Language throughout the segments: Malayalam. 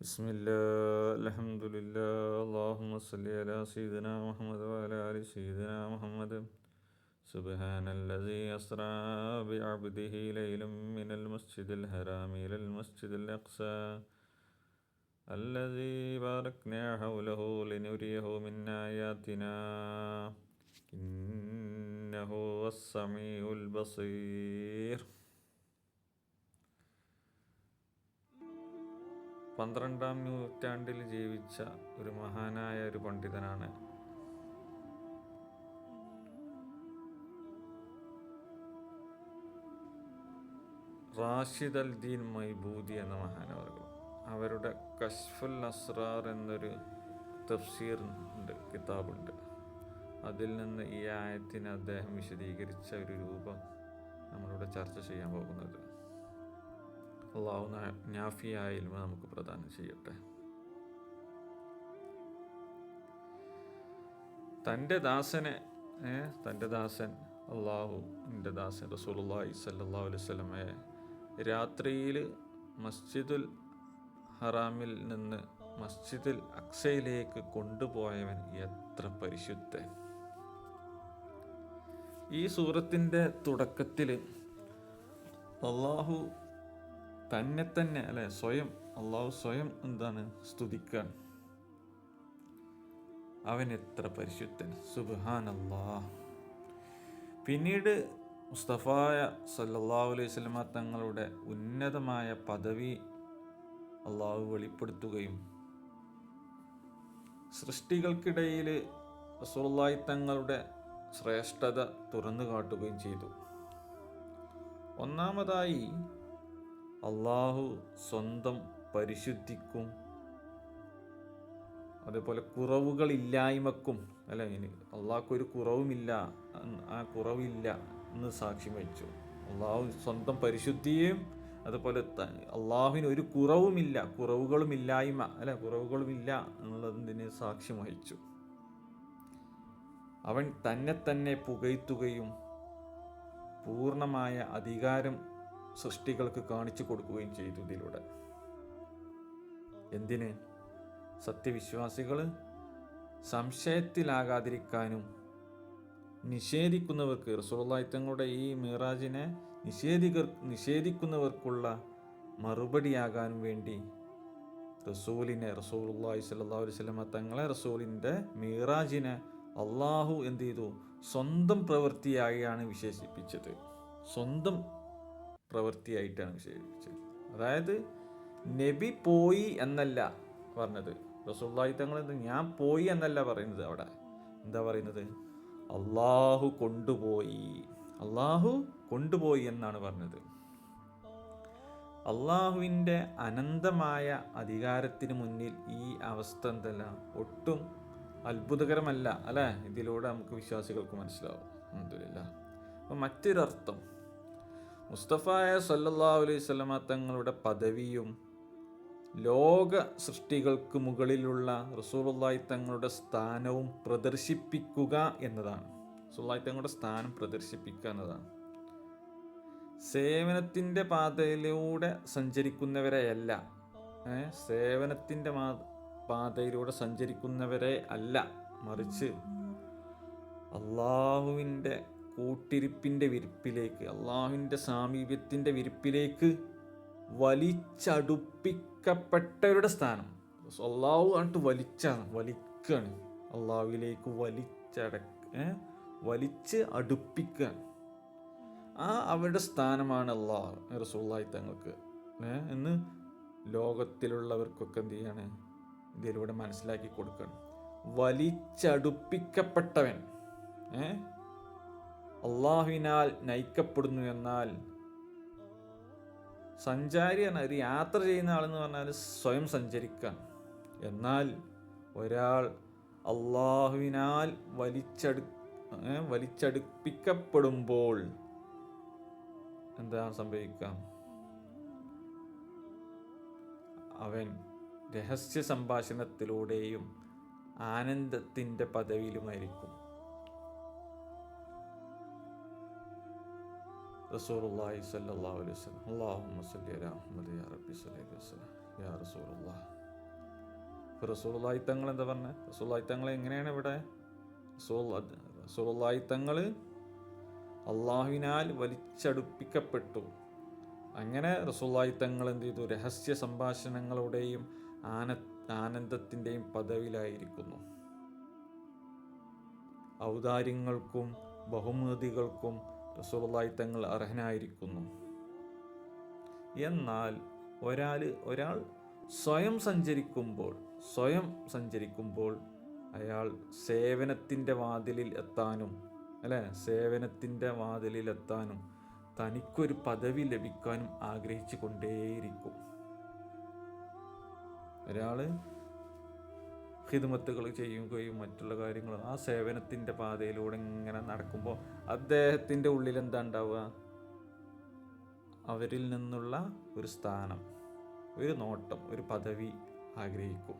بسم الله الحمد لله. اللهم صل على سيدنا محمد وعلى آل سيدنا محمد. سبحان الذي أسرى بعبده ليلا من المسجد الحرام إلى المسجد الأقصى. الذي باركنا حوله لنريه من آياتنا. إنه السميع البصير. പന്ത്രണ്ടാം നൂറ്റാണ്ടിൽ ജീവിച്ച ഒരു മഹാനായ ഒരു പണ്ഡിതനാണ്. റാഷിദ് അൽ ദീൻ മൈബൂദി എന്ന മഹാനവർകൾ അവരുടെ കശ്ഫുൽ അസ്രാർ എന്നൊരു തഫ്സീർ ഉണ്ട് കിതാബുണ്ട്. അതിൽ നിന്ന് ഈ ആയത്തിന് അദ്ദേഹം വിശദീകരിച്ച ഒരു രൂപം നമ്മളിവിടെ ചർച്ച ചെയ്യാൻ പോകുന്നത്. അള്ളാഹു നാഫിയായ ഇൽമ നമുക്ക് പ്രദാനം ചെയ്യട്ടെ. തന്റെ ദാസനെ തന്റെ ദാസൻ അള്ളാഹു എന്റെ ദാസൻ റസൂലുള്ളാഹി സല്ലല്ലാഹു അലൈഹി വസല്ലമയെ രാത്രിയിൽ മസ്ജിദുൽ ഹറാമിൽ നിന്ന് മസ്ജിദുൽ അക്സയിലേക്ക് കൊണ്ടുപോയവൻ എത്ര പരിശുദ്ധൻ. ഈ സൂറത്തിന്റെ തുടക്കത്തിൽ അള്ളാഹു തന്നെ തന്നെ അല്ലെ? സ്വയം അള്ളാഹു സ്വയം എന്താണ് സ്തുതിക്കാൻ. അവൻ എത്ര പരിശുദ്ധൻ. സുബാൻ അള്ളാഹ് പിന്നീട് മുസ്തഫായ സല്ലല്ലാഹു അലൈഹി സ്വലമ തങ്ങളുടെ ഉന്നതമായ പദവി അള്ളാഹു വെളിപ്പെടുത്തുകയും സൃഷ്ടികൾക്കിടയിൽ റസൂലുള്ളാഹി തങ്ങളുടെ ശ്രേഷ്ഠത തുറന്നു കാട്ടുകയും ചെയ്തു. ഒന്നാമതായി അള്ളാഹു സ്വന്തം പരിശുദ്ധിക്കും അതേപോലെ കുറവുകളില്ലായ്മക്കും അല്ല? ഇനി അള്ളാഹ്ക്ക് ഒരു കുറവുമില്ല ആ കുറവില്ല എന്ന് സാക്ഷ്യം വഹിച്ചു. അള്ളാഹു സ്വന്തം പരിശുദ്ധിയെയും അതുപോലെ അള്ളാഹുവിന് ഒരു കുറവുമില്ല കുറവുകളുമില്ലായ്മ അല്ല? കുറവുകളുമില്ല എന്നുള്ളതിന് സാക്ഷ്യം വഹിച്ചു. അവൻ തന്നെ തന്നെ പുകഴ്ത്തുകയും പൂർണമായ അധികാരം സൃഷ്ടികൾക്ക് കാണിച്ചു കൊടുക്കുകയും ചെയ്തു ഇതിലൂടെ. എന്തിന്? സത്യവിശ്വാസികൾ സംശയത്തിലാകാതിരിക്കാനും നിഷേധിക്കുന്നവർക്ക് റസൂലുള്ളാഹി തങ്ങളുടെ ഈ മിറാജിനെ നിഷേധികർ നിഷേധിക്കുന്നവർക്കുള്ള മറുപടിയാകാനും വേണ്ടി റസൂലിനെ സ്വല്ലല്ലാഹു അലൈഹി വസല്ലമ തങ്ങളെ റസൂലിന്റെ മീറാജിനെ അള്ളാഹു എന്ത് ചെയ്തു? സ്വന്തം പ്രവൃത്തിയായാണ് വിശേഷിപ്പിച്ചത്. സ്വന്തം പ്രവൃത്തിയായിട്ടാണ് വിശേഷിപ്പിച്ചത്. അതായത് നബി പോയി എന്നല്ല പറഞ്ഞത്. റസൂള്ളാഹി തങ്ങൾ ഞാൻ പോയി എന്നല്ല പറയുന്നത് അവിടെ. എന്താ പറയുന്നത്? അള്ളാഹു കൊണ്ടുപോയി. അള്ളാഹു കൊണ്ടുപോയി എന്നാണ് പറഞ്ഞത്. അള്ളാഹുവിന്റെ അനന്തമായ അധികാരത്തിന് മുന്നിൽ ഈ അവസ്ഥ എന്തല്ല? ഒട്ടും അത്ഭുതകരമല്ല അല്ലേ? ഇതിലൂടെ നമുക്ക് വിശ്വാസികൾക്ക് മനസ്സിലാവും. അൽഹംദുലില്ലാ അപ്പം മറ്റൊരർത്ഥം. മുസ്തഫായ സല്ലാ അലൈഹി തങ്ങളുടെ പദവിയും ലോക സൃഷ്ടികൾക്ക് മുകളിലുള്ള റസൂലുള്ളാഹി തങ്ങളുടെ സ്ഥാനവും പ്രദർശിപ്പിക്കുക എന്നതാണ്. റസൂലുള്ളാഹി തങ്ങളുടെ സ്ഥാനം പ്രദർശിപ്പിക്കുക എന്നതാണ്. സേവനത്തിന്റെ പാതയിലൂടെ സഞ്ചരിക്കുന്നവരെയല്ല. സേവനത്തിന്റെ മാ പാതയിലൂടെ സഞ്ചരിക്കുന്നവരെ അല്ല. മറിച്ച് അള്ളാഹുവിന്റെ കൂട്ടിരിപ്പിന്റെ വിരിപ്പിലേക്ക് അള്ളാഹുവിന്റെ സാമീപ്യത്തിന്റെ വിരിപ്പിലേക്ക് വലിച്ചടുപ്പിക്കപ്പെട്ടവരുടെ സ്ഥാനം. അള്ളാഹു ആയിട്ട് വലിച്ചാണ് വലിക്കാണ്. അള്ളാഹുവിലേക്ക് വലിച്ചട വലിച്ച് അടുപ്പിക്കാൻ ആ അവരുടെ സ്ഥാനമാണ് അള്ളാഹ് റസൂള്ളായി തങ്ങൾക്ക്? എന്ന് ലോകത്തിലുള്ളവർക്കൊക്കെ എന്ത് ചെയ്യാണ്? ഇതിലൂടെ മനസ്സിലാക്കി കൊടുക്കണം. വലിച്ചടുപ്പിക്കപ്പെട്ടവൻ ഏ? അള്ളാഹുവിനാൽ നയിക്കപ്പെടുന്നു എന്നാൽ സഞ്ചാരിയാണ് ഒരു യാത്ര ചെയ്യുന്ന ആളെന്ന് പറഞ്ഞാൽ സ്വയം സഞ്ചരിക്കാൻ. എന്നാൽ ഒരാൾ അള്ളാഹുവിനാൽ വലിച്ചടു വലിച്ചടുപ്പിക്കപ്പെടുമ്പോൾ എന്താ സംഭവിക്കാം അവൻ രഹസ്യ സംഭാഷണത്തിലൂടെയും ആനന്ദത്തിന്റെ പദവിയിലുമായിരിക്കും. റസൂലുള്ളാഹി സല്ലാ അലൈഹി വസല്ലം അല്ലാഹുമ്മ സ്വല്ലി അലാ മുഹമ്മദ് യാ റബ്ബി സല്ലി വസ്ലം യാ യാ ഇപ്പോൾ റസൂലുള്ളാഹി തങ്ങൾ എന്താ പറഞ്ഞത് റസൂലുള്ളാഹി തങ്ങൾ എങ്ങനെയാണ് ഇവിടെ? റസൂലുള്ളാഹി തങ്ങൾ അള്ളാഹുവിനാൽ വലിച്ചടുപ്പിക്കപ്പെട്ടു. അങ്ങനെ റസൂലുള്ളാഹി തങ്ങൾ എന്ത് ചെയ്തു? രഹസ്യ സംഭാഷണങ്ങളുടെയും ആന ആനന്ദത്തിന്റെയും പദവിയിലായിരിക്കുന്നു. ഔദാര്യങ്ങൾക്കും ബഹുമതികൾക്കും റസൂലുള്ളാഹി തങ്ങൾ അർഹനായിരിക്കുന്നു. എന്നാൽ ഒരാൾ ഒരാൾ സ്വയം സഞ്ചരിക്കുമ്പോൾ സ്വയം സഞ്ചരിക്കുമ്പോൾ അയാൾ സേവനത്തിന്റെ വാതിലിൽ എത്താനും അല്ലേ? സേവനത്തിന്റെ വാതിലിൽ എത്താനും തനിക്കൊരു പദവി ലഭിക്കാനും ആഗ്രഹിച്ചു കൊണ്ടേയിരിക്കും. ഒരാൾ ഹിദ്മത്തുകൾ ചെയ്യുകയും മറ്റുള്ള കാര്യങ്ങൾ ആ സേവനത്തിന്റെ പാതയിലൂടെ ഇങ്ങനെ നടക്കുമ്പോൾ അദ്ദേഹത്തിന്റെ ഉള്ളിൽ എന്താ ഉണ്ടാവുക? അവരിൽ നിന്നുള്ള ഒരു സ്ഥാനം ഒരു നോട്ടം ഒരു പദവി ആഗ്രഹിക്കും.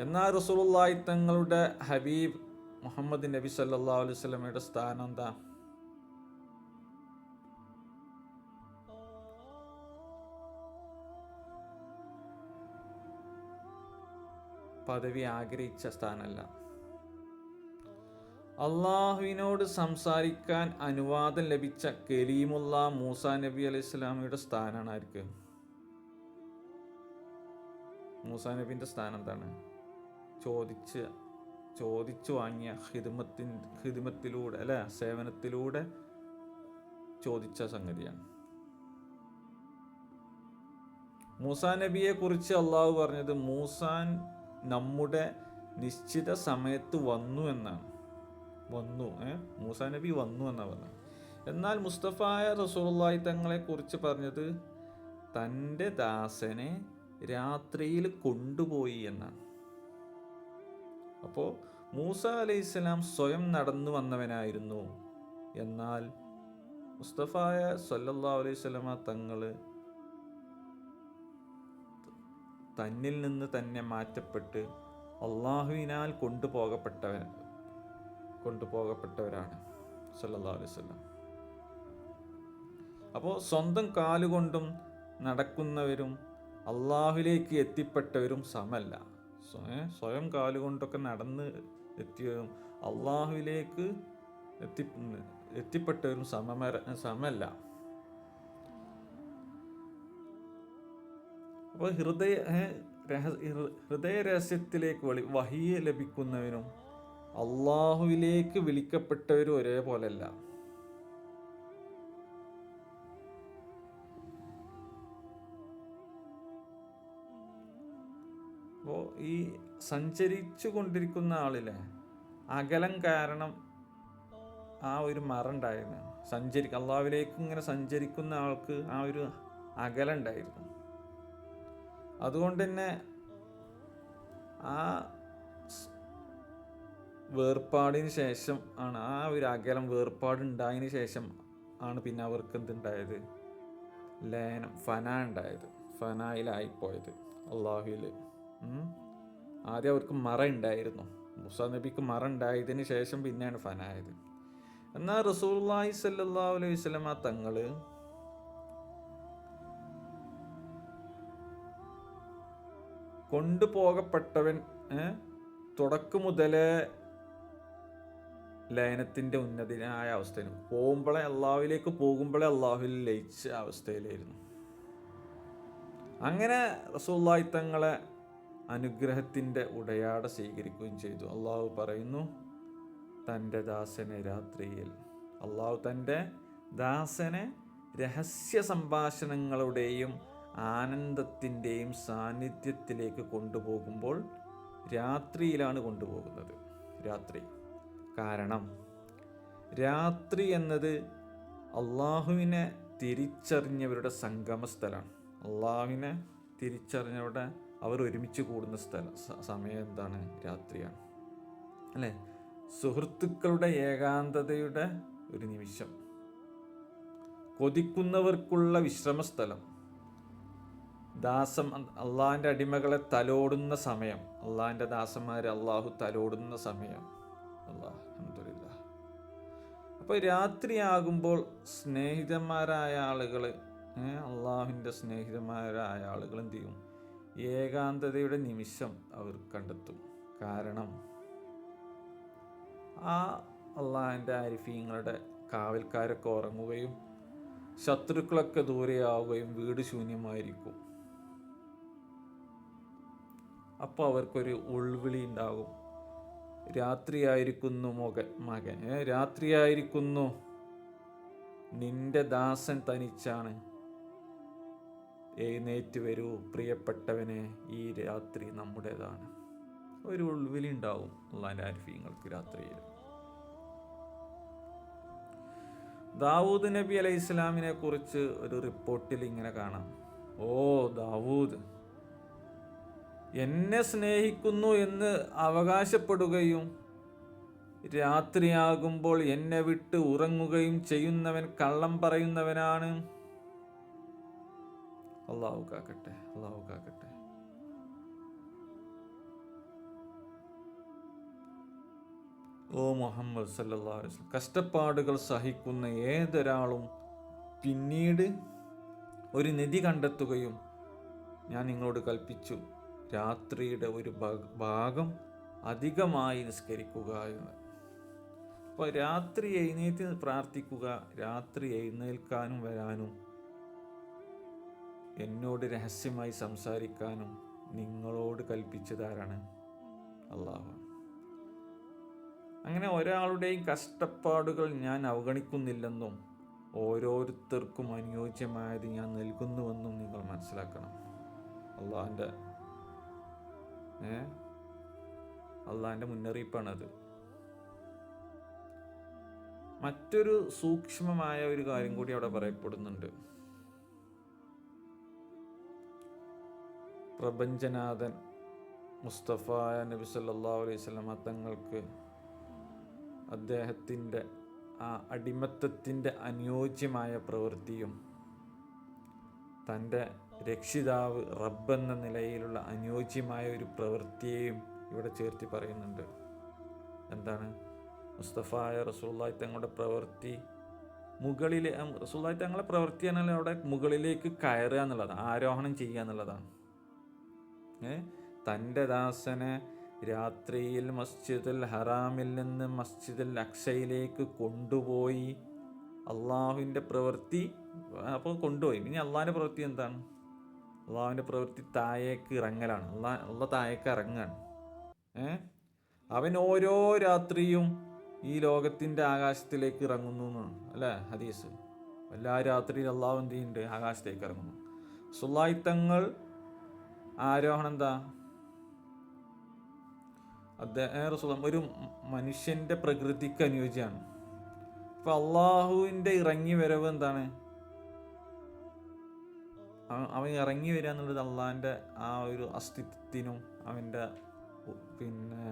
എന്നാൽ റസൂലുള്ളാഹി തങ്ങളുടെ ഹബീബ് മുഹമ്മദ് നബി സല്ലാ അലൈഹി വസല്ലമയുടെ സ്ഥാനം എന്താ? പദവി ആഗ്രഹിച്ച സ്ഥാനമല്ല. അള്ളാഹുവിനോട് സംസാരിക്കാൻ അനുവാദം ലഭിച്ച കലീമുള്ള മൂസ നബി അലൈഹി സ്വലാമിയുടെ സ്ഥാനമാണ് ആർക്ക്? മൂസ നബിന്റെ സ്ഥാനം എന്താണ്? ചോദിച്ച് ചോദിച്ചു വാങ്ങിയ ഹിദ്മത്തിൻ ഹിദ്മത്തിലൂടെ അല്ലെ? സേവനത്തിലൂടെ ചോദിച്ച സംഗതിയാണ്. മൂസ നബിയെ കുറിച്ച് അള്ളാഹു പറഞ്ഞത് മൂസാൻ നമ്മുടെ നിശ്ചിത സമയത്ത് വന്നു എന്നാണ്. വന്നു ഏ? മൂസ നബി വന്നു എന്നാണ് പറഞ്ഞത്. എന്നാൽ മുസ്തഫായ റസൂലുള്ളാഹി തങ്ങളെ കുറിച്ച് പറഞ്ഞത് തന്റെ ദാസനെ രാത്രിയിൽ കൊണ്ടുപോയി എന്നാണ്. അപ്പോൾ മൂസ അലൈഹിസ്സലാം സ്വയം നടന്നു വന്നവനായിരുന്നു. എന്നാൽ മുസ്തഫായ സല്ലല്ലാഹു അലൈഹി സ്വലമ തങ്ങൾ തന്നിൽ നിന്ന് തന്നെ മാറ്റപ്പെട്ട് അള്ളാഹുവിനാൽ കൊണ്ടുപോകപ്പെട്ടവൻ കൊണ്ടുപോകപ്പെട്ടവരാണ്. സല്ലല്ലാഹു അലൈഹി വസല്ലം. അപ്പോൾ സ്വന്തം കാലുകൊണ്ടും നടക്കുന്നവരും അള്ളാഹുലേക്ക് എത്തിപ്പെട്ടവരും സമല്ല. സ്വയം സ്വയം കാലുകൊണ്ടൊക്കെ നടന്ന് എത്തിയവരും അള്ളാഹുവിലേക്ക് എത്തി എത്തിപ്പെട്ടവരും സമമര സമല്ല. അപ്പോൾ ഹൃദയ ഹൃദയ രഹസ്യത്തിലേക്ക് വളി വഹിയെ ലഭിക്കുന്നവനും അള്ളാഹുവിലേക്ക് വിളിക്കപ്പെട്ടവരും ഒരേപോലെയല്ല അപ്പോൾ ഈ സഞ്ചരിച്ചു കൊണ്ടിരിക്കുന്ന ആളിലെ അകലം കാരണം ആ ഒരു മറ ഉണ്ടായിരുന്നു സഞ്ചരി അള്ളാഹുവിലേക്ക് ഇങ്ങനെ സഞ്ചരിക്കുന്ന ആൾക്ക് ആ ഒരു അകലം ഉണ്ടായിരുന്നു. അതുകൊണ്ട് തന്നെ ആ വേർപാടിന് ശേഷം ആണ് ആ ഒരു അകലം വേർപാട് ഉണ്ടായതിന് ശേഷം ആണ് പിന്നെ അവർക്ക് എന്തുണ്ടായത്? ലയനം ഫന ഉണ്ടായത്. ഫനായിലായിപ്പോയത്. അള്ളാഹുവിൽ ആദ്യം അവർക്ക് മറ ഉണ്ടായിരുന്നു. മുസാ നബിക്ക് മറ ഉണ്ടായതിന് ശേഷം പിന്നെയാണ് ഫനായത്. എന്നാൽ റസൂല്ലാഹി സല്ലല്ലാഹു അലൈഹി വസല്ലമ തങ്ങൾ കൊണ്ടുപോകപ്പെട്ടവൻ തുടക്കം മുതലേ ലയനത്തിന്റെ ഉന്നതനായ അവസ്ഥയിലും പോകുമ്പോഴേ അള്ളാഹുവിലേക്ക് പോകുമ്പോഴേ അള്ളാഹുവിൽ ലയിച്ച അവസ്ഥയിലായിരുന്നു. അങ്ങനെ റസൂല്ലായി തങ്ങളെ അനുഗ്രഹത്തിന്റെ ഉടയാട സ്വീകരിക്കുകയും ചെയ്തു. അള്ളാഹു പറയുന്നു തന്റെ ദാസനെ രാത്രിയിൽ അള്ളാഹു തന്റെ ദാസനെ രഹസ്യ സംഭാഷണങ്ങളുടെയും ആനന്ദത്തിന്റെയും സാന്നിധ്യത്തിലേക്ക് കൊണ്ടുപോകുമ്പോൾ രാത്രിയിലാണ് കൊണ്ടുപോകുന്നത്. രാത്രി. കാരണം രാത്രി എന്നത് അള്ളാഹുവിനെ തിരിച്ചറിഞ്ഞവരുടെ സംഗമ സ്ഥലമാണ് അള്ളാഹുവിനെ തിരിച്ചറിഞ്ഞവരുടെ അവർ ഒരുമിച്ച് കൂടുന്ന സ്ഥലം സമയം എന്താണ്? രാത്രിയാണ്. അല്ലേ? സുഹൃത്തുക്കളുടെ ഏകാന്തതയുടെ ഒരു നിമിഷം. കൊതിക്കുന്നവർക്കുള്ള വിശ്രമസ്ഥലം. ദാസം അള്ളാഹിന്റെ അടിമകളെ തലോടുന്ന സമയം. അള്ളാഹിന്റെ ദാസന്മാരെ അള്ളാഹു തലോടുന്ന സമയം. അള്ളാഹ് അൽഹംദുലില്ലാ അപ്പോൾ രാത്രിയാകുമ്പോൾ സ്നേഹിതന്മാരായ ആളുകൾ അള്ളാഹുവിന്റെ സ്നേഹിതന്മാരായ ആളുകൾ എന്ത് ചെയ്യും? ഏകാന്തതയുടെ നിമിഷം അവർ കണ്ടെത്തും. കാരണം ആ അള്ളാഹിന്റെ ആരിഫീങ്ങളുടെ കാവൽക്കാരൊക്കെ ഉറങ്ങുകയും ശത്രുക്കളൊക്കെ ദൂരെയാവുകയും വീട് ശൂന്യമായിരിക്കും. അപ്പോൾ അവർക്കൊരു ഉൾവിളി ഉണ്ടാകും. രാത്രിയായിരിക്കുന്നു മകൻ മകൻ. രാത്രിയായിരിക്കുന്നു. നിന്റെ ദാസൻ തനിച്ചാണ്. എഴുന്നേറ്റ് വരൂ പ്രിയപ്പെട്ടവനെ. ഈ രാത്രി നമ്മുടേതാണ്. ഒരു ഉൾവിളി ഉണ്ടാവും അള്ളാന്റെ ആരിഫീങ്ങൾക്ക് രാത്രിയിൽ. ദാവൂദ് നബി അലൈഹി ഇസ്ലാമിനെ കുറിച്ച് ഒരു റിപ്പോർട്ടിൽ ഇങ്ങനെ കാണാം. ഓ ദാവൂദ്. എന്നെ സ്നേഹിക്കുന്നു എന്ന് അവകാശപ്പെടുകയും രാത്രിയാകുമ്പോൾ എന്നെ വിട്ട് ഉറങ്ങുകയും ചെയ്യുന്നവൻ കള്ളം പറയുന്നവനാണ്. അള്ളാഹു കാക്കട്ടെ അള്ളാഹു കാക്കട്ടെ. ഓ മുഹമ്മദ് വസല്ലം കഷ്ടപ്പാടുകൾ സഹിക്കുന്ന ഏതൊരാളും പിന്നീട് ഒരു നിധി കണ്ടെത്തുകയും ഞാൻ നിങ്ങളോട് കൽപ്പിച്ചു. രാത്രിയുടെ ഒരു ഭാഗം അധികമായി നിസ്കരിക്കുക എന്ന്. അപ്പോൾ രാത്രി എഴുന്നേറ്റ് പ്രാർത്ഥിക്കുക രാത്രി എഴുന്നേൽക്കാനും വരാനും എന്നോട് രഹസ്യമായി സംസാരിക്കാനും നിങ്ങളോട് കൽപ്പിച്ചതാരാണ് അള്ളാഹു. അങ്ങനെ ഒരാളുടെയും കഷ്ടപ്പാടുകൾ ഞാൻ അവഗണിക്കുന്നില്ലെന്നും ഓരോരുത്തർക്കും അനുയോജ്യമായത് ഞാൻ നൽകുന്നുവെന്നും നിങ്ങൾ മനസ്സിലാക്കണം. അള്ളാഹിന്റെ ഏ? അള്ളാഹിന്റെ മുന്നറിയിപ്പാണത്. മറ്റൊരു സൂക്ഷ്മമായ ഒരു കാര്യം കൂടി അവിടെ പറയപ്പെടുന്നുണ്ട്. പ്രപഞ്ചനാഥൻ മുസ്തഫ നബി സല്ലാ അലൈഹി തങ്ങൾക്ക് അദ്ദേഹത്തിന്റെ ആ അടിമത്തത്തിന്റെ അനുയോജ്യമായ പ്രവൃത്തിയും തന്റെ രക്ഷിതാവ് റബ്ബെന്ന നിലയിലുള്ള അനുയോജ്യമായ ഒരു പ്രവൃത്തിയെയും ഇവിടെ ചേർത്തി പറയുന്നുണ്ട്. എന്താണ്? മുസ്തഫായ റസൂള്ളായി തങ്ങളുടെ പ്രവൃത്തി മുകളിലെ റസൂള്ളായി തങ്ങളുടെ പ്രവൃത്തി എന്നാൽ അവിടെ മുകളിലേക്ക് കയറുക എന്നുള്ളതാണ് ആരോഹണം ചെയ്യുക എന്നുള്ളതാണ്. ഏ? തന്റെ ദാസനെ രാത്രിയിൽ മസ്ജിദുൽ ഹറാമിൽ നിന്ന് മസ്ജിദുൽ അക്ഷയിലേക്ക് കൊണ്ടുപോയി അള്ളാഹുവിന്റെ പ്രവൃത്തി അപ്പോൾ കൊണ്ടുപോയി. ഇനി അള്ളാഹിന്റെ പ്രവൃത്തി എന്താണ്? അള്ളാഹുവിന്റെ പ്രവൃത്തി താഴേക്ക് ഇറങ്ങലാണ്. അള്ളാ അള്ള താഴേക്ക് ഇറങ്ങാണ്. ഏ? അവൻ ഓരോ രാത്രിയും ഈ ലോകത്തിന്റെ ആകാശത്തിലേക്ക് ഇറങ്ങുന്നു എന്നാണ് അല്ലേ ഹദീസ്? എല്ലാ രാത്രിയിൽ അള്ളാഹു എന്ത് ചെയ്യുന്നുണ്ട്? ആകാശത്തേക്ക് ഇറങ്ങുന്നു. സുല്ലായിത്തങ്ങൾ ആരോഹണം എന്താ? അദ്ദേഹം ഒരു മനുഷ്യന്റെ പ്രകൃതിക്ക് അനുയോജ്യമാണ്. അപ്പൊ അള്ളാഹുവിന്റെ ഇറങ്ങി വരവ് എന്താണ്? അവൻ- ഇറങ്ങി വരിക എന്നുള്ളത് അള്ളാന്റെ ആ ഒരു അസ്തിത്വത്തിനും അവന്റെ പിന്നെ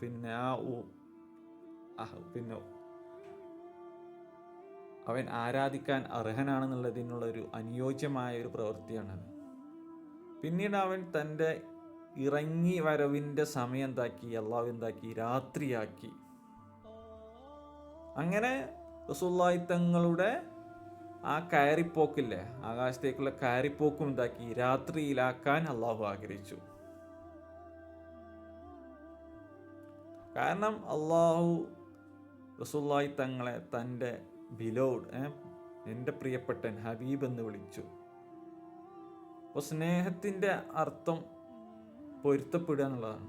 പിന്നെ ആ പിന്നെ അവൻ ആരാധിക്കാൻ അർഹനാണെന്നുള്ളതിനുള്ള ഒരു അനുയോജ്യമായ ഒരു പ്രവൃത്തിയാണത് പിന്നീട് അവൻ തന്റെ ഇറങ്ങി വരവിന്റെ സമയം എന്താക്കി? അള്ളാഹു എന്താക്കി? രാത്രിയാക്കി. അങ്ങനെ റസൂല്ലായി തങ്ങളുടെ ആ കയറിപ്പോക്കില്ലേ? ആകാശത്തേക്കുള്ള കയറിപ്പോക്കും ഇതാക്കി രാത്രിയിലാക്കാൻ അള്ളാഹു ആഗ്രഹിച്ചു. കാരണം അള്ളാഹു റസൂല്ലായി തങ്ങളെ തന്റെ ബിലോഡ് എന്റെ പ്രിയപ്പെട്ടൻ ഹബീബ് എന്ന് വിളിച്ചു. അപ്പോൾ സ്നേഹത്തിന്റെ അർത്ഥം പൊരുത്തപ്പെടുക എന്നുള്ളതാണ്.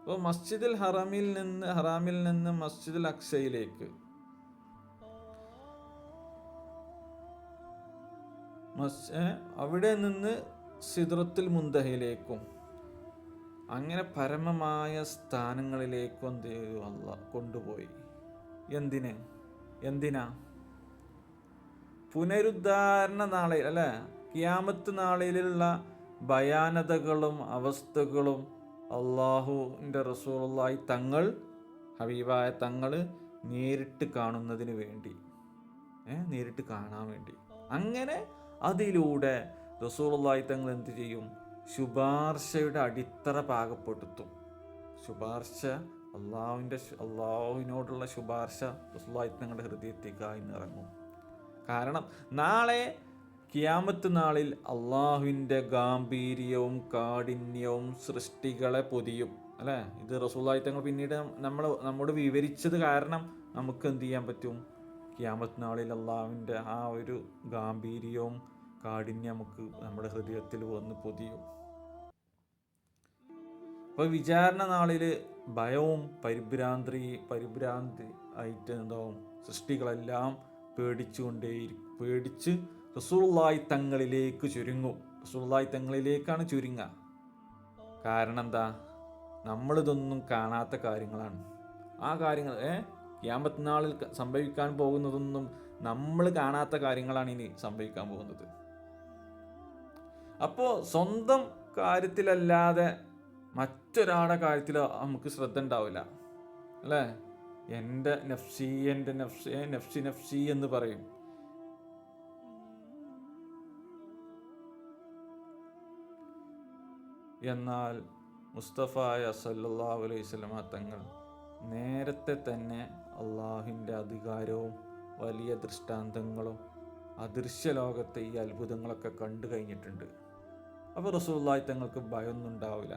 അപ്പോൾ മസ്ജിദുൽ ഹറാമിൽ നിന്ന് ഹറാമിൽ നിന്ന് മസ്ജിദുൽ അക്ഷയിലേക്ക് മസ് അവിടെ നിന്ന് സിദ്രത്തിൽ മുന്തഹയിലേക്കും അങ്ങനെ പരമമായ സ്ഥാനങ്ങളിലേക്കും എന്ത് ചെയ്തു? അല്ല കൊണ്ടുപോയി. എന്തിന്? എന്തിനാ? പുനരുദ്ധാരണ നാളയിൽ അല്ലേ? കിയാമത്ത് നാളിലുള്ള ഭയാനതകളും അവസ്ഥകളും അള്ളാഹുവിന്റെ റസൂളായി തങ്ങൾ ഹബീബായ തങ്ങൾ നേരിട്ട് കാണുന്നതിന് വേണ്ടി നേരിട്ട് കാണാൻ വേണ്ടി. അങ്ങനെ അതിലൂടെ റസൂളായി തങ്ങൾ എന്ത് ചെയ്യും? ശുപാർശയുടെ അടിത്തറ പാകപ്പെടുത്തും. ശുപാർശ അള്ളാഹുവിന്റെ അള്ളാഹുവിനോടുള്ള ശുപാർശ റസൂളായി തങ്ങളുടെ ഹൃദയത്തേക്കായി നിറങ്ങും കാരണം നാളെ കിയാമത്ത് നാളിൽ അള്ളാഹുവിന്റെ ഗാംഭീര്യവും കാഠിന്യവും സൃഷ്ടികളെ പൊതിയും. അല്ലേ? ഇത് റസൂലായി തങ്ങൾ പിന്നീട് നമ്മൾ നമ്മോട് വിവരിച്ചത് കാരണം നമുക്ക് എന്ത് ചെയ്യാൻ പറ്റും? കിയാമത്ത് നാളിൽ അള്ളാഹുവിന്റെ ആ ഒരു ഗാംഭീര്യവും കാഠിന്യം നമുക്ക് നമ്മുടെ ഹൃദയത്തിൽ വന്ന് പൊതിയും. അപ്പോൾ വിചാരണ നാളിൽ ഭയവും പരിഭ്രാന്തി പരിഭ്രാന്തി ആയിട്ട് എന്താവും സൃഷ്ടികളെല്ലാം പേടിച്ചുകൊണ്ടേ പേടിച്ച് റസൂള്ളായി തങ്ങളിലേക്ക് ചുരുങ്ങും. റസൂള്ളായി തങ്ങളിലേക്കാണ് ചുരുങ്ങുക. കാരണം എന്താ? നമ്മളിതൊന്നും കാണാത്ത കാര്യങ്ങളാണ്. ആ കാര്യങ്ങൾ ഏ? ക്യാമ്പത്ത് നാളിൽ സംഭവിക്കാൻ പോകുന്നതൊന്നും നമ്മൾ കാണാത്ത കാര്യങ്ങളാണ് ഇനി സംഭവിക്കാൻ പോകുന്നത്. അപ്പോൾ സ്വന്തം കാര്യത്തിലല്ലാതെ മറ്റൊരാളുടെ കാര്യത്തിൽ നമുക്ക് ശ്രദ്ധ ഉണ്ടാവില്ല. അല്ലേ? എന്റെ നഫ്സി എന്റെ നഫ്സി നഫ്സി നഫ്സി എന്ന് പറയും. എന്നാൽ മുസ്തഫായ സല്ലല്ലാഹു അലൈഹി സ്വലമ തങ്ങൾ നേരത്തെ തന്നെ അള്ളാഹുവിന്റെ അധികാരവും വലിയ ദൃഷ്ടാന്തങ്ങളും അദൃശ്യ ലോകത്തെ ഈ അത്ഭുതങ്ങളൊക്കെ കണ്ടു കഴിഞ്ഞിട്ടുണ്ട്. അപ്പോൾ റസൂള്ളായിത്തങ്ങൾക്ക് തങ്ങൾക്ക് ഭയമൊന്നും ഉണ്ടാവില്ല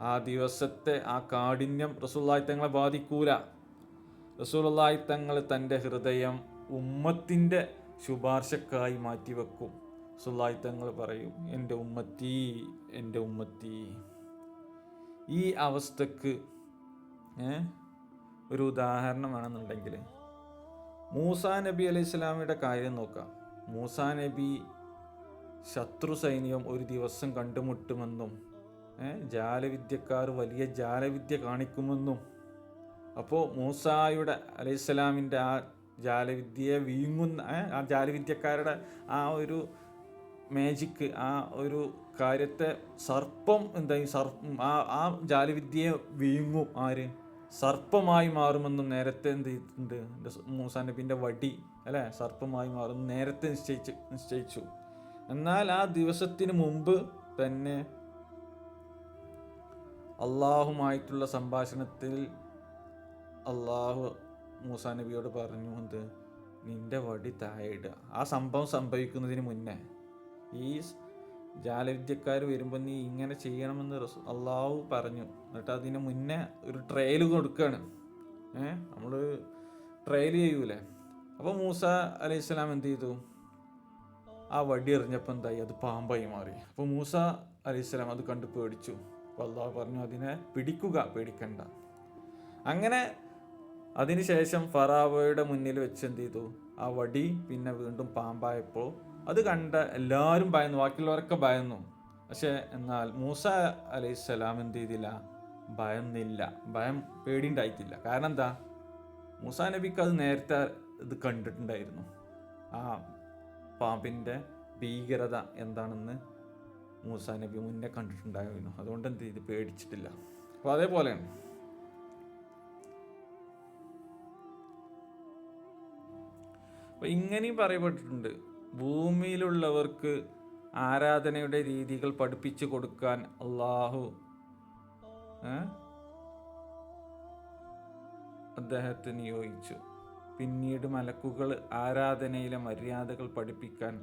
ആ ദിവസത്തെ ആ കാഠിന്യം റസൂള്ളായിത്തങ്ങളെ തങ്ങളെ ബാധിക്കൂല. റസൂലുള്ളാഹി തങ്ങൾ തന്റെ ഹൃദയം ഉമ്മത്തിന്റെ ശുപാർശക്കായി മാറ്റിവെക്കും. റസൂലുള്ളാഹി തങ്ങൾ പറയും എന്റെ ഉമ്മത്തി എന്റെ ഉമ്മത്തി. ഈ അവസ്ഥക്ക് ഏ, ഒരു ഉദാഹരണമാണെന്നുണ്ടെങ്കിൽ മൂസ നബി അലൈഹി ഇസ്ലാമിയുടെ കാര്യം നോക്കാം. മൂസ നബി ശത്രു സൈന്യം ഒരു ദിവസം കണ്ടുമുട്ടുമെന്നും ജാലവിദ്യക്കാർ വലിയ ജാലവിദ്യ കാണിക്കുമെന്നും അപ്പോൾ മൂസായുടെ അലൈഹിസ്സലാമിന്റെ ആ ജാലവിദ്യയെ വീങ്ങുന്ന ആ ജാലവിദ്യക്കാരുടെ ആ ഒരു മാജിക്ക് ആ ഒരു കാര്യത്തെ സർപ്പം എന്താ സർപ്പം ആ ആ ജാലവിദ്യയെ വീങ്ങും ആര്? സർപ്പമായി മാറുമെന്നും നേരത്തെ എന്ത് ചെയ്തിട്ടുണ്ട്? എന്റെ മൂസാ നബിന്റെ വടി അല്ലേ? സർപ്പമായി മാറും നേരത്തെ നിശ്ചയിച്ച് നിശ്ചയിച്ചു. എന്നാൽ ആ ദിവസത്തിന് മുമ്പ് തന്നെ അള്ളാഹുമായിട്ടുള്ള സംഭാഷണത്തിൽ അള്ളാഹു മൂസാ നബിയോട് പറഞ്ഞു എന്ത്? നിന്റെ വടി താഴെയിടുക ആ സംഭവം സംഭവിക്കുന്നതിന് മുന്നേ ഈ ജാലവിദ്യക്കാർ വരുമ്പോൾ നീ ഇങ്ങനെ ചെയ്യണമെന്ന് അള്ളാഹു പറഞ്ഞു. എന്നിട്ട് അതിന് മുന്നേ ഒരു ട്രയൽ കൊടുക്കുകയാണ് ഏ? നമ്മൾ ട്രയൽ ചെയ്യൂലേ? അപ്പോൾ മൂസ അലൈഹി സ്വലാം എന്ത് ചെയ്തു? ആ വടി എറിഞ്ഞപ്പോൾ എന്തായി? അത് പാമ്പായി മാറി. അപ്പോൾ മൂസ അലൈഹി സ്വലാം അത് കണ്ട് പേടിച്ചു. അപ്പോൾ അള്ളാഹു പറഞ്ഞു അതിനെ പിടിക്കുക പേടിക്കണ്ട. അങ്ങനെ അതിനുശേഷം ഫറാവോയുടെ മുന്നിൽ വെച്ച് എന്ത് ചെയ്തു? ആ വടി പിന്നെ വീണ്ടും പാമ്പായപ്പോൾ അത് കണ്ട എല്ലാവരും ഭയന്നു ബാക്കിയുള്ളവരൊക്കെ ഭയന്നു. പക്ഷെ എന്നാൽ മൂസ അലൈഹി സ്വലാം എന്ത് ചെയ്തില്ല ഭയന്നില്ല ഭയം പേടി ഉണ്ടായിട്ടില്ല കാരണം എന്താ? മൂസ നബിക്ക് അത് നേരത്തെ ഇത് കണ്ടിട്ടുണ്ടായിരുന്നു. ആ പാമ്പിന്റെ ഭീകരത എന്താണെന്ന് മൂസ നബി മുന്നേ കണ്ടിട്ടുണ്ടായിരുന്നു. അതുകൊണ്ട് എന്ത് ചെയ്ത്? പേടിച്ചിട്ടില്ല. അപ്പോൾ അതേപോലെയാണ് അപ്പോൾ ഇങ്ങനെയും പറയപ്പെട്ടിട്ടുണ്ട്. ഭൂമിയിലുള്ളവർക്ക് ആരാധനയുടെ രീതികൾ പഠിപ്പിച്ചു കൊടുക്കാൻ അള്ളാഹു? അദ്ദേഹത്തെ നിയോഗിച്ചു. പിന്നീട് മലക്കുകൾ ആരാധനയിലെ മര്യാദകൾ പഠിപ്പിക്കാൻ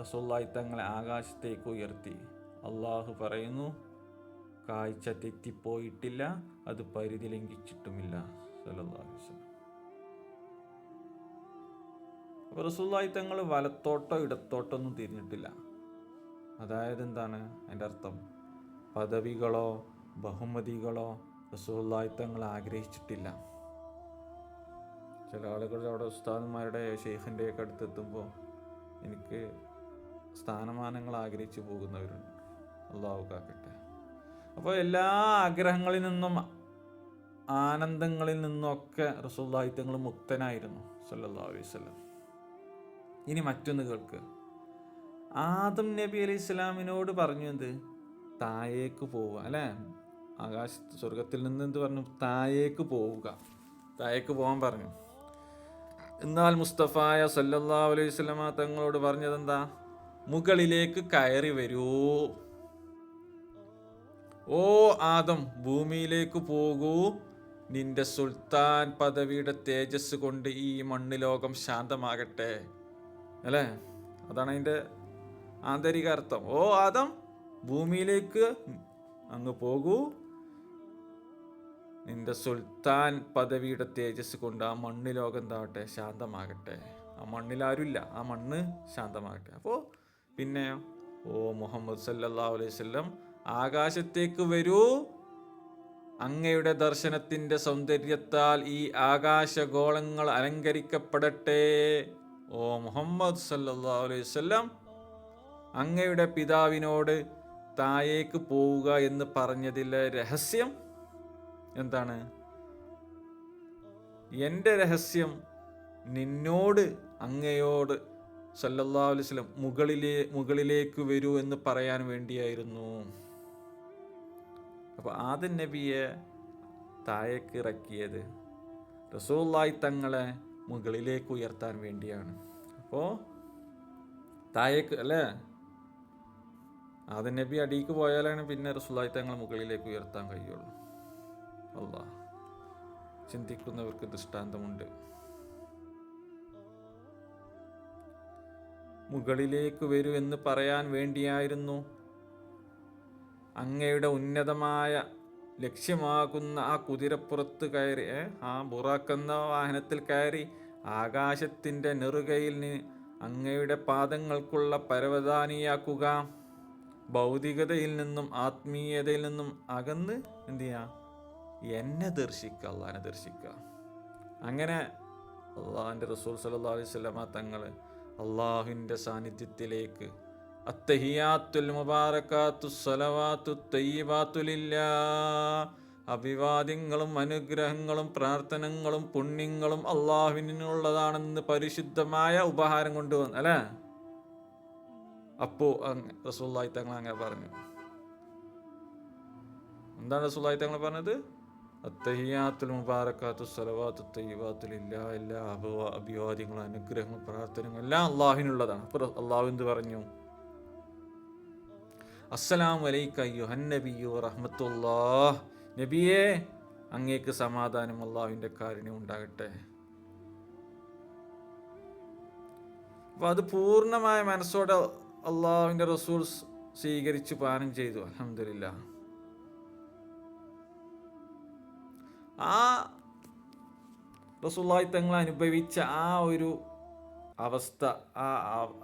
റസോള്ളായി തങ്ങളെ ആകാശത്തേക്ക് ഉയർത്തി. അള്ളാഹു പറയുന്നു കാഴ്ച തെറ്റിപ്പോയിട്ടില്ല അത് പരിധി ലംഘിച്ചിട്ടുമില്ല സല്ലല്ലാഹു റസൂല്ലായി തങ്ങൾ വലത്തോട്ടോ ഇടത്തോട്ടോ ഒന്നും തിരിഞ്ഞിട്ടില്ല. അതായത് എന്താണ്? എന്റെ അർത്ഥം പദവികളോ ബഹുമതികളോ റസൂല്ലായി തങ്ങൾ ആഗ്രഹിച്ചിട്ടില്ല. ചില ആളുകൾ അവിടെ ഉസ്താദന്മാരുടെ ഷെയ്ഖിന്റെ ഒക്കെ അടുത്തെത്തുമ്പോൾ എനിക്ക് സ്ഥാനമാനങ്ങൾ ആഗ്രഹിച്ചു പോകുന്നവരുണ്ട്. അള്ളാഹു കാക്കട്ടെ. അപ്പോൾ എല്ലാ ആഗ്രഹങ്ങളിൽ നിന്നും ആനന്ദങ്ങളിൽ നിന്നൊക്കെ റസൂല്ലാഹിത്യങ്ങൾ മുക്തനായിരുന്നു സല്ലാ അലൈഹി വസല്ലം. ഇനി മറ്റൊന്ന് കേൾക്ക്. ആദം നബി അലി ഇസ്ലാമിനോട് പറഞ്ഞു എന്ത്? താഴേക്ക് പോവുക അല്ലേ? ആകാശ സ്വർഗത്തിൽ നിന്ന് എന്ത് പറഞ്ഞു? താഴേക്ക് പോവുക. താഴേക്ക് പോകാൻ പറഞ്ഞു. എന്നാൽ മുസ്തഫായ സല്ലല്ലാഹു അലൈഹി സ്വലമ തങ്ങളോട് പറഞ്ഞതെന്താ മുകളിലേക്ക് കയറി വരൂ. ഓ ആദം ഭൂമിയിലേക്ക് പോകൂ. നിന്റെ സുൽത്താൻ പദവിയുടെ തേജസ് കൊണ്ട് ഈ മണ്ണ് ലോകം ശാന്തമാകട്ടെ. അല്ലേ? അതാണ് അതിന്റെ ആന്തരിക അർത്ഥം ഓ ആദം ഭൂമിയിലേക്ക് അങ്ങ് പോകൂ. നിന്റെ സുൽത്താൻ പദവിയുടെ തേജസ് കൊണ്ട് ആ മണ്ണ് ലോകം എന്താവട്ടെ ശാന്തമാകട്ടെ. ആ മണ്ണിൽ ആരുമില്ല ആ മണ്ണ് ശാന്തമാകട്ടെ. അപ്പോൾ പിന്നെ ഓ മുഹമ്മദ് സല്ലല്ലാഹു അലൈഹി വസല്ലം ആകാശത്തേക്ക് വരൂ. അങ്ങയുടെ ദർശനത്തിന്റെ സൗന്ദര്യത്താൽ ഈ ആകാശഗോളങ്ങൾ അലങ്കരിക്കപ്പെടട്ടെ. ഓ മുഹമ്മദ് സല്ലല്ലാഹു അലൈഹി അങ്ങയുടെ പിതാവിനോട് താഴേക്ക് പോവുക എന്ന് പറഞ്ഞതിലെ രഹസ്യം എന്താണ്? എന്റെ രഹസ്യം നിന്നോട് അങ്ങയോട് സല്ലല്ലാഹു അലൈഹി സ്വലം മുകളിലേ മുകളിലേക്ക് വരൂ എന്ന് പറയാൻ വേണ്ടിയായിരുന്നു. അപ്പോൾ ആദ്യ നബിയെ താഴേക്ക് ഇറക്കിയത്. റസൂല്ലായി തങ്ങളെ മുകളിലേക്ക് ഉയർത്താൻ വേണ്ടിയാണ്. അപ്പോൾ താഴേക്ക് അല്ലേ? ആദ്യം നബി അടിക്ക് പോയാലാണ് പിന്നെ റസുലായി തങ്ങൾ മുകളിലേക്ക് ഉയർത്താൻ കഴിയുള്ളൂ. അല്ല ചിന്തിക്കുന്നവർക്ക് ദൃഷ്ടാന്തമുണ്ട്. മുകളിലേക്ക് വരൂ എന്ന് പറയാൻ വേണ്ടിയായിരുന്നു അങ്ങയുടെ ഉന്നതമായ ലക്ഷ്യമാകുന്ന ആ കുതിരപ്പുറത്ത് കയറി ആ ബുറാക്കെന്ന വാഹനത്തിൽ കയറി ആകാശത്തിന്റെ നെറുകയിൽ അങ്ങയുടെ പാദങ്ങൾക്കുള്ള പരവതാനിയാക്കുക. ഭൗതികതയിൽ നിന്നും ആത്മീയതയിൽ നിന്നും അകന്ന് എന്ത് ചെയ്യാ എന്നെ ദർശിക്കുക അള്ളാഹിനെ ദർശിക്കുക. അങ്ങനെ അള്ളാഹിന്റെ റസൂൽ സല്ലാ അലൈഹി വസല്ലമ തങ്ങൾ അള്ളാഹുവിന്റെ സാന്നിധ്യത്തിലേക്ക് അത്തഹിയാത്തുൽ മുബാറക്കാത്തു സലവാത്തു തയ്യബാത്തുലില്ലാ അഭിവാദ്യങ്ങളും അനുഗ്രഹങ്ങളും പ്രാർത്ഥനകളും പുണ്യങ്ങളും അള്ളാഹുവിനുള്ളതാണെന്ന് പരിശുദ്ധമായ ഉപഹാരം കൊണ്ടുവന്നു അല്ലേ? അപ്പോ റസൂല്ലായി തങ്ങൾ അങ്ങനെ പറഞ്ഞു. എന്താണ് റസൂല്ലായി തങ്ങൾ പറഞ്ഞത്? അത്തഹിയാത്തുൽ മുബാറക്കാത്തു സലവാത്തു തയ്യബാത്തുലില്ല എല്ലാ അഭിവാ അഭിവാദ്യങ്ങളും അനുഗ്രഹങ്ങളും പ്രാർത്ഥനകളും എല്ലാം അള്ളാഹുവിനുള്ളതാണ്. അപ്പോൾ അള്ളാഹു എന്ത് പറഞ്ഞു? അസ്സലാമു അലൈക്ക യുഹന്നബിയു റഹ്മത്തുല്ലാഹ് നബിയേ അങ്ങേക്ക് സമാധാനം അള്ളാഹുവിന്റെ കാരുണ്യം ഉണ്ടാകട്ടെ. അപ്പോൾ അത് പൂർണമായ മനസ്സോടെ അള്ളാഹുവിന്റെ റസൂൾ സ്വീകരിച്ച് പാനം ചെയ്തു. അലഹമില്ല ആ റസൂള്ളായി തങ്ങൾ അനുഭവിച്ച ആ ഒരു അവസ്ഥ ആ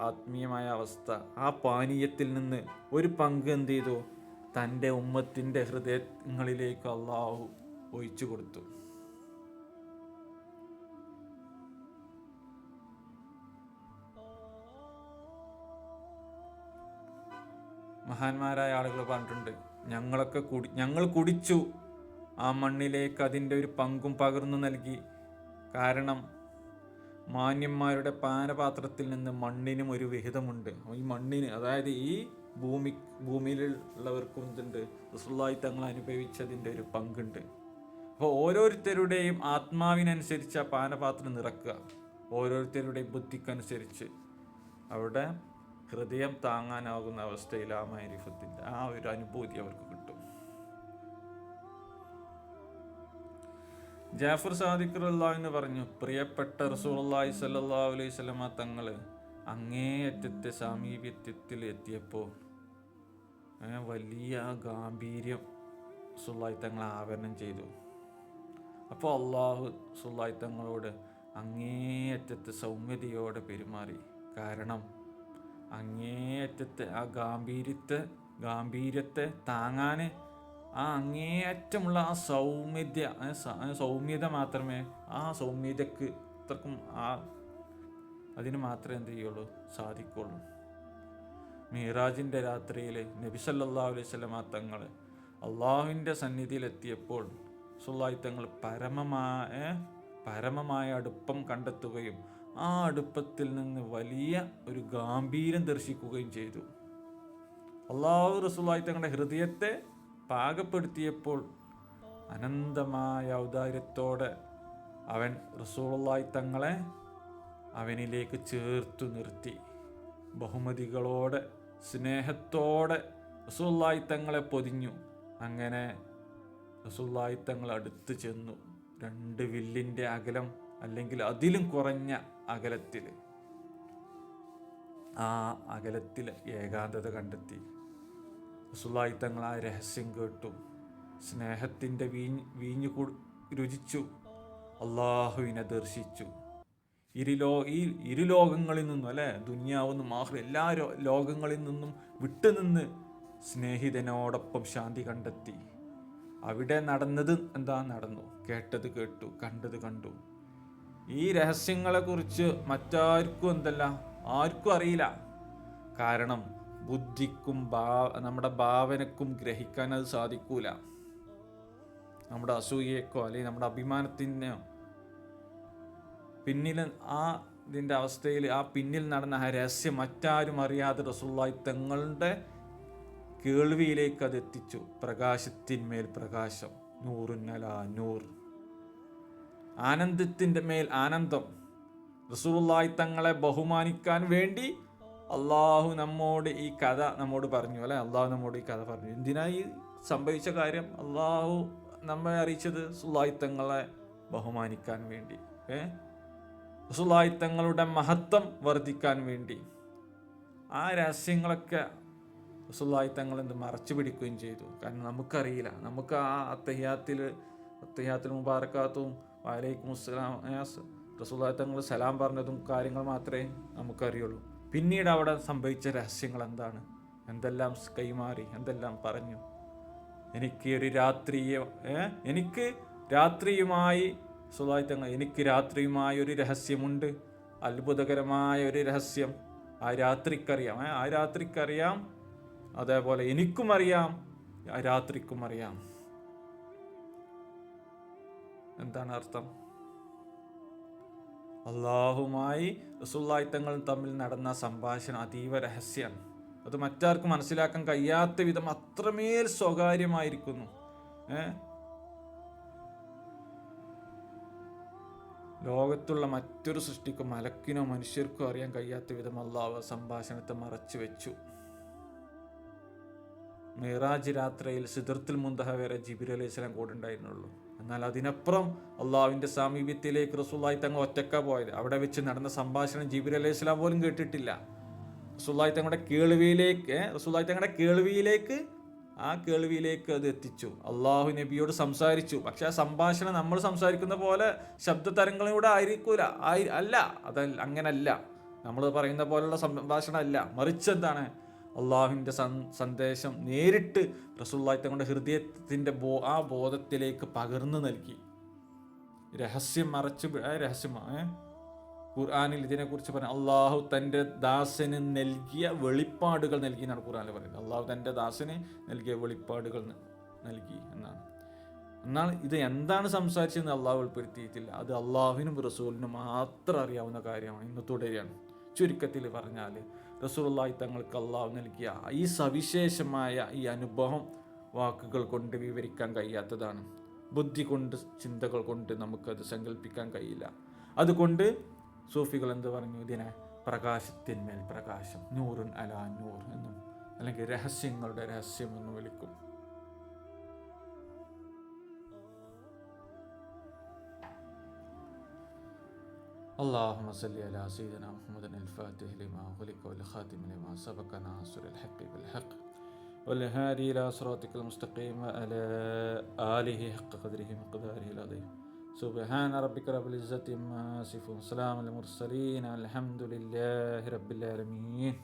ആത്മീയമായ അവസ്ഥ ആ പാനീയത്തിൽ നിന്ന് ഒരു പങ്ക് എന്ത് ചെയ്തു? തന്റെ ഉമ്മത്തിന്റെ ഹൃദയങ്ങളിലേക്ക് അള്ളാഹു ഒഴിച്ചു കൊടുത്തു. മഹാന്മാരായ ആളുകൾ പറഞ്ഞിട്ടുണ്ട് ഞങ്ങളൊക്കെ കുടി ഞങ്ങൾ കുടിച്ചു. ആ മണ്ണിലേക്ക് അതിന്റെ ഒരു പങ്കും പകർന്നു നൽകി. കാരണം മാന്യന്മാരുടെ പാനപാത്രത്തിൽ നിന്ന് മണ്ണിനും ഒരു വിഹിതമുണ്ട്. ഈ മണ്ണിന് അതായത് ഈ ഭൂമി ഭൂമിയിലുള്ളവർക്കും എന്തുണ്ട് റസുള്ളായി തങ്ങൾ അനുഭവിച്ചതിന്റെ ഒരു പങ്കുണ്ട്. അപ്പോൾ ഓരോരുത്തരുടെയും ആത്മാവിനനുസരിച്ച് ആ പാനപാത്രം നിറക്കുക. ഓരോരുത്തരുടെയും ബുദ്ധിക്കനുസരിച്ച്. അവിടെ ഹൃദയം താങ്ങാനാകുന്ന അവസ്ഥയിൽ ആ മൈരിഫത്തിന്റെ ആ ഒരു അനുഭൂതി അവർക്ക്. ജാഫർ സാദിഖ് എന്ന് പറഞ്ഞു പ്രിയപ്പെട്ട റസൂലുള്ളാഹി സ്വല്ലല്ലാഹു അലൈഹി സ്വലമ തങ്ങൾ അങ്ങേയറ്റത്തെ സാമീപ്യത്തിൽ എത്തിയപ്പോൾ വലിയ ഗാംഭീര്യം സുല്ലായി തങ്ങൾ ആവരണം ചെയ്തു. അപ്പോൾ അള്ളാഹു സുല്ലായി തങ്ങളോട് അങ്ങേയറ്റത്തെ സൗമ്യതയോടെ പെരുമാറി. കാരണം അങ്ങേയറ്റത്തെ ആ ഗാംഭീര്യത്തെ ഗാംഭീര്യത്തെ താങ്ങാൻ ആ അങ്ങേയറ്റമുള്ള ആ സൗമ്യത സൗമ്യത മാത്രമേ ആ സൗമ്യതക്ക് ഇത്രക്കും ആ അതിന് മാത്രമേ എന്ത് ചെയ്യുള്ളൂ? സാധിക്കുള്ളൂ മീറാജിന്റെ രാത്രിയിൽ നബി സല്ലല്ലാഹു അലൈഹി വസല്ലമ തങ്ങൾ അള്ളാഹുവിന്റെ സന്നിധിയിലെത്തിയപ്പോൾ സുല്ലായി തങ്ങൾ പരമമായ പരമമായ അടുപ്പം കണ്ടെത്തുകയും ആ അടുപ്പത്തിൽ നിന്ന് വലിയ ഒരു ഗാംഭീര്യം ദർശിക്കുകയും ചെയ്തു. അള്ളാഹു റസുല്ലായി തങ്ങളുടെ ഹൃദയത്തെ പാകപ്പെടുത്തിയപ്പോൾ അനന്തമായ ഔദാര്യത്തോടെ അവൻ റസൂളായി തങ്ങളെ അവനിലേക്ക് ചേർത്തു നിർത്തി. ബഹുമതികളോടെ സ്നേഹത്തോടെ റസൂള്ളായി തങ്ങളെ പൊതിഞ്ഞു. അങ്ങനെ റസൂള്ളായി തങ്ങൾ അടുത്ത് ചെന്നു. രണ്ട് വില്ലിന്റെ അകലം അല്ലെങ്കിൽ അതിലും കുറഞ്ഞ അകലത്തിൽ ആ അകലത്തിൽ ഏകാന്തത കണ്ടെത്തി. ആ രഹസ്യം കേട്ടു. സ്നേഹത്തിന്റെ വീഞ്ഞ് വീഞ്ഞു രുചിച്ചു. അള്ളാഹുവിനെ ദർശിച്ചു. ഇരുലോ ഈ ഇരുലോകങ്ങളിൽ നിന്നും അല്ലെ? ദുന്യാവെന്നും മാഹു എല്ലാ ലോകങ്ങളിൽ നിന്നും വിട്ടുനിന്ന് സ്നേഹിതനോടൊപ്പം ശാന്തി കണ്ടെത്തി. അവിടെ നടന്നത് എന്താ നടന്നു? കേട്ടത് കേട്ടു കണ്ടത് കണ്ടു. ഈ രഹസ്യങ്ങളെക്കുറിച്ച് മറ്റാർക്കും എന്തല്ല? ആർക്കും അറിയില്ല. കാരണം ബുദ്ധിക്കും ഭാ നമ്മുടെ ഭാവനക്കും ഗ്രഹിക്കാൻ അത് സാധിക്കൂല. നമ്മുടെ അസൂയക്കോ അല്ലെങ്കിൽ നമ്മുടെ അഭിമാനത്തിനോ. പിന്നിൽ ആ ഇതിന്റെ അവസ്ഥയിൽ ആ പിന്നിൽ നടന്ന ആ രഹസ്യം മറ്റാരും അറിയാതെ റസൂള്ളായി തങ്ങളുടെ കേൾവിയിലേക്ക് അത് എത്തിച്ചു പ്രകാശത്തിന്മേൽ പ്രകാശം നൂറുന്നല നൂർ ആനന്ദത്തിന്റെ മേൽ ആനന്ദം. റസൂള്ളായി തങ്ങളെ ബഹുമാനിക്കാൻ വേണ്ടി അള്ളാഹു നമ്മോട് ഈ കഥ നമ്മോട് പറഞ്ഞു അല്ലെ? അള്ളാഹു നമ്മോട് ഈ കഥ പറഞ്ഞു. എന്തിനാ ഈ സംഭവിച്ച കാര്യം? അള്ളാഹു നമ്മെ അറിയിച്ചത് സുല്ലായി തങ്ങളെ ബഹുമാനിക്കാൻ വേണ്ടി ഏ? റസൂലുള്ളാഹി തങ്ങളുടെ മഹത്വം വർദ്ധിക്കാൻ വേണ്ടി. ആ രഹസ്യങ്ങളൊക്കെ റസൂലുള്ളാഹി തങ്ങൾ എന്ത് മറച്ചു പിടിക്കുകയും ചെയ്തു. കാരണം നമുക്കറിയില്ല. നമുക്ക് ആ അത്തഹ്യാത്തിൽ അത്തഹ്യാത്തിൽ മുബാറക്കാത്തും വാലേക്കും അസ്സലാം റസൂലുള്ളാഹി തങ്ങൾ സലാം പറഞ്ഞതും കാര്യങ്ങൾ മാത്രമേ നമുക്കറിയുള്ളൂ. പിന്നീട് അവിടെ സംഭവിച്ച രഹസ്യങ്ങൾ എന്താണ് എന്തെല്ലാം കൈമാറി? എന്തെല്ലാം പറഞ്ഞു? എനിക്ക് ഒരു രാത്രിയെ എനിക്ക് രാത്രിയുമായി സുതായിത്തങ്ങൾ തങ്ങൾ എനിക്ക് രാത്രിയുമായി ഒരു രഹസ്യമുണ്ട്. അത്ഭുതകരമായ ഒരു രഹസ്യം. ആ രാത്രിക്കറിയാം? ആ രാത്രിക്കറിയാം. അതേപോലെ എനിക്കും അറിയാം ആ രാത്രിക്കും അറിയാം എന്താണ് അർത്ഥം? അള്ളാഹുമായി റസൂല്ലായി തമ്മിൽ നടന്ന സംഭാഷണം അതീവ രഹസ്യമാണ് അത് മറ്റാർക്കും മനസ്സിലാക്കാൻ കഴിയാത്ത വിധം അത്രമേൽ സ്വകാര്യമായിരിക്കുന്നു. ഏ? ലോകത്തുള്ള മറ്റൊരു സൃഷ്ടിക്കും മലക്കിനോ മനുഷ്യർക്കോ അറിയാൻ കഴിയാത്ത വിധം അള്ളാഹു സംഭാഷണത്തെ മറച്ചു വെച്ചു. മിറാജ് രാത്രിയിൽ സിദർത്തിൽ മുന്തഹ വരെ സ്വലാം കൂടെ ഉണ്ടായിരുന്നുള്ളൂ. എന്നാൽ അതിനപ്പുറം അള്ളാഹുവിന്റെ സാമീപ്യത്തിലേക്ക് റസൂല്ലായി തങ്ങൾ ഒറ്റക്ക പോയത്. അവിടെ വെച്ച് നടന്ന സംഭാഷണം ജിബിർ അലൈഹി സ്വലാം പോലും കേട്ടിട്ടില്ല. റസൂല്ലായി തങ്ങളുടെ കേൾവിയിലേക്ക് റസൂല്ലായി തങ്ങളുടെ കേൾവിയിലേക്ക് ആ കേൾവിയിലേക്ക് അത് എത്തിച്ചു. അള്ളാഹു നബിയോട് സംസാരിച്ചു. പക്ഷെ ആ സംഭാഷണം നമ്മൾ സംസാരിക്കുന്ന പോലെ ശബ്ദ തരങ്ങളിലൂടെ ആയിരിക്കൂല. ആയി അല്ല. അതല്ല അങ്ങനല്ല. നമ്മൾ പറയുന്ന പോലുള്ള സംഭാഷണം അല്ല മറിച്ച് എന്താണ്? അള്ളാഹുവിന്റെ സൻ സന്ദേശം നേരിട്ട് റസൂല്ലായി തങ്ങളുടെ ഹൃദയത്തിന്റെ ബോ ആ ബോധത്തിലേക്ക് പകർന്നു നൽകി. രഹസ്യം മറച്ചു രഹസ്യമാണ് ഖുർആാനിൽ രഹസ്യം ഖുർആനിൽ ഇതിനെക്കുറിച്ച് പറഞ്ഞ അള്ളാഹു തന്റെ ദാസന് നൽകിയ വെളിപ്പാടുകൾ നൽകി എന്നാണ് ഖുർആനിൽ പറയുന്നത്. അള്ളാഹു തന്റെ ദാസന് നൽകിയ വെളിപ്പാടുകൾ നൽകി എന്നാണ്. എന്നാൽ ഇത് എന്താണ് സംസാരിച്ചതെന്ന് അള്ളാഹു ഉൾപ്പെടുത്തിയിട്ടില്ല. അത് അള്ളാഹുവിനും റസൂലിനും മാത്രം അറിയാവുന്ന കാര്യമാണ്. ഇന്ന് തുടരുകയാണ് ചുരുക്കത്തിൽ പറഞ്ഞാൽ റസൂലുള്ളാഹി തങ്ങൾക്ക് അള്ളാഹു നൽകിയ ഈ സവിശേഷമായ ഈ അനുഭവം വാക്കുകൾ കൊണ്ട് വിവരിക്കാൻ കഴിയാത്തതാണ്. ബുദ്ധി കൊണ്ട് ചിന്തകൾ കൊണ്ട് നമുക്കത് സങ്കല്പിക്കാൻ കഴിയില്ല. അതുകൊണ്ട് സൂഫികൾ എന്ത് പറഞ്ഞു? ഇതിനെ പ്രകാശത്തിന്മേൽ പ്രകാശം നൂറുൻ അലാ നൂർ എന്നും അല്ലെങ്കിൽ രഹസ്യങ്ങളുടെ രഹസ്യം എന്ന് വിളിക്കും. اللهم صل على سيدنا محمد الفاتح لما خلق والخاتم لما سبق ناصر الحق بالحق والهادي إلى صراطك المستقيم وعلى آله حق قدره ومقداره العظيم. سبحان ربك رب العزة عما يصفون سلام على المرسلين الحمد لله رب العالمين.